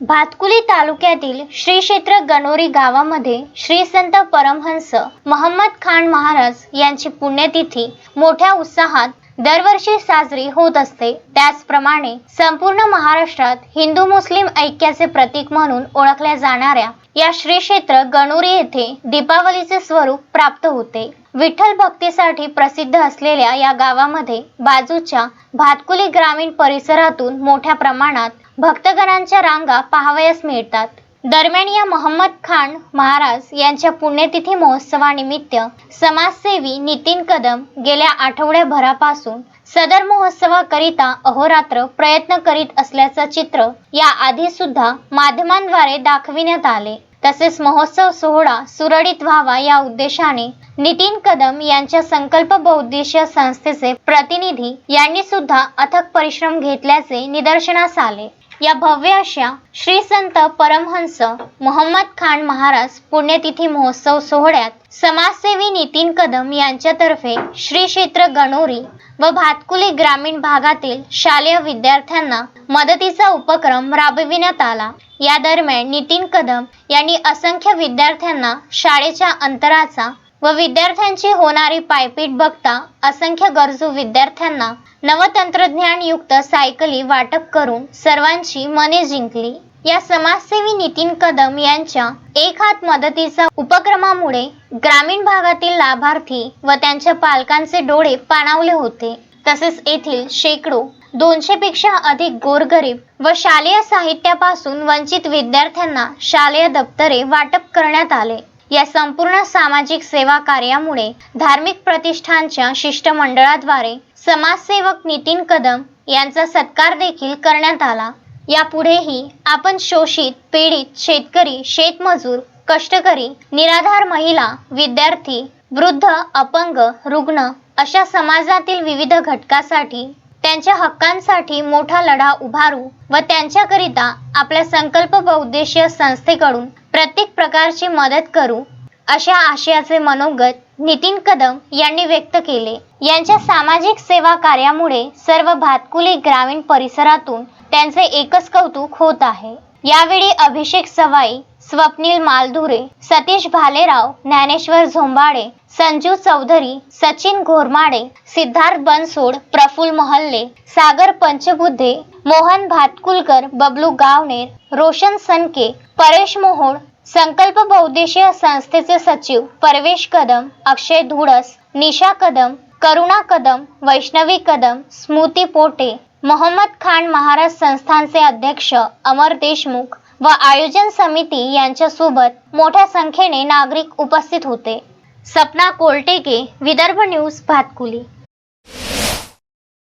भातकुली तालुक्यातील श्री क्षेत्र गणोरी गावामध्ये श्री संत परमहंस महम्मद खान महाराज यांची पुण्यतिथी मोठ्या उत्साहात दरवर्षी साजरी होत असते. त्याचप्रमाणे संपूर्ण महाराष्ट्रात हिंदू मुस्लिम ऐक्याचे प्रतीक म्हणून ओळखल्या जाणाऱ्या या श्री क्षेत्र गणोरी येथे दीपावलीचे स्वरूप प्राप्त होते. विठ्ठल भक्तीसाठी प्रसिद्ध असलेल्या या गावामध्ये बाजूच्या भातकुली ग्रामीण परिसरातून मोठ्या प्रमाणात भक्तगणांच्या रांगा पाहावयास मिळतात. दरम्यान या मोहम्मद खान महाराज यांच्या पुण्यतिथी महोत्सवानिमित्त समाजसेवी नितीन कदम गेल्या आठवड्याभरापासून सदर महोत्सवाकरिता अहोरात्र प्रयत्न करीत असल्याचं चित्र या आधी सुद्धा माध्यमांद्वारे दाखविण्यात आले. तसेच महोत्सव सोहळा सुरळीत व्हावा या उद्देशाने नितीन कदम यांच्या संकल्प बौद्धिष्य संस्थेचे प्रतिनिधी यांनी सुद्धा अथक परिश्रम घेतल्याचे निदर्शनास आले. या भव्य अशा श्री संत परमहंस मोहम्मद खान महाराज पुण्यतिथी महोत्सव सोहळ्यात समाजसेवी नितीन कदम यांच्यातर्फे श्री क्षेत्र गणोरी व भातकुली ग्रामीण भागातील शालेय विद्यार्थ्यांना मदतीचा उपक्रम राबविण्यात आला. या दरम्यान नितीन कदम यांनी असंख्य विद्यार्थ्यांना शाळेच्या अंतराचा व विद्यार्थ्यांची होणारी पायपीट बघता असंख्य गरजू विद्यार्थ्यांना नवतंत्रज्ञानयुक्त सायकली वाटप करून सर्वांची मने जिंकली. या समाजसेवी नितीन कदम यांच्या एक हात मदतीचा उपक्रमामुळे ग्रामीण भागातील लाभार्थी व त्यांच्या पालकांचे डोळे पाणावले होते. तसेच येथील शेकडो दोनशे पेक्षा अधिक गोरगरीब व शालेय साहित्यापासून वंचित विद्यार्थ्यांना शालेय दप्तरे वाटप करण्यात आले. या संपूर्ण सामाजिक सेवा कार्यामुळे धार्मिक प्रतिष्ठानच्या शिष्टमंडळाद्वारे समाजसेवक नितीन कदम यांचा सत्कार देखील करण्यात आला. यापुढेही आपण शोषित पीडित शेतकरी शेतमजूर कष्टकरी निराधार महिला विद्यार्थी वृद्ध अपंग रुग्ण अशा समाजातील विविध घटकासाठी त्यांच्या हक्कांसाठी मोठा लढा उभारू व त्यांच्याकरिता आपल्या संकल्प बौद्धिशीय संस्थेकडून प्रत्येक प्रकारची मदत करू अशा आशयाचे मनोगत नितीन कदम यांनी व्यक्त केले. यांच्या सामाजिक सेवा कार्यामुळे सर्व भातकुली ग्रामीण परिसरातून त्यांचे एकच कौतुक होत आहे. यावेळी अभिषेक सवाई स्वप्नील मालधुरे सतीश भालेराव ज्ञानेश्वर झोंबाडे संजू चौधरी सचिन घोरमाडे सिद्धार्थ बनसोड प्रफुल महल्ले सागर पंचबुद्धे मोहन भातकुलकर बबलू गावनेर रोशन सनके परेश मोहोळ संकल्प बौद्देशीय संस्थेचे सचिव परवेश कदम अक्षय धुडस निशा कदम करुणा कदम वैष्णवी कदम स्मृती पोटे मोहम्मद खान महाराज संस्थानचे अध्यक्ष अमर देशमुख व आयोजन समिती यांच्यासोबत मोठ्या संख्येने नागरिक उपस्थित होते. सपना कोलटेके विदर्भ न्यूज भातकुली.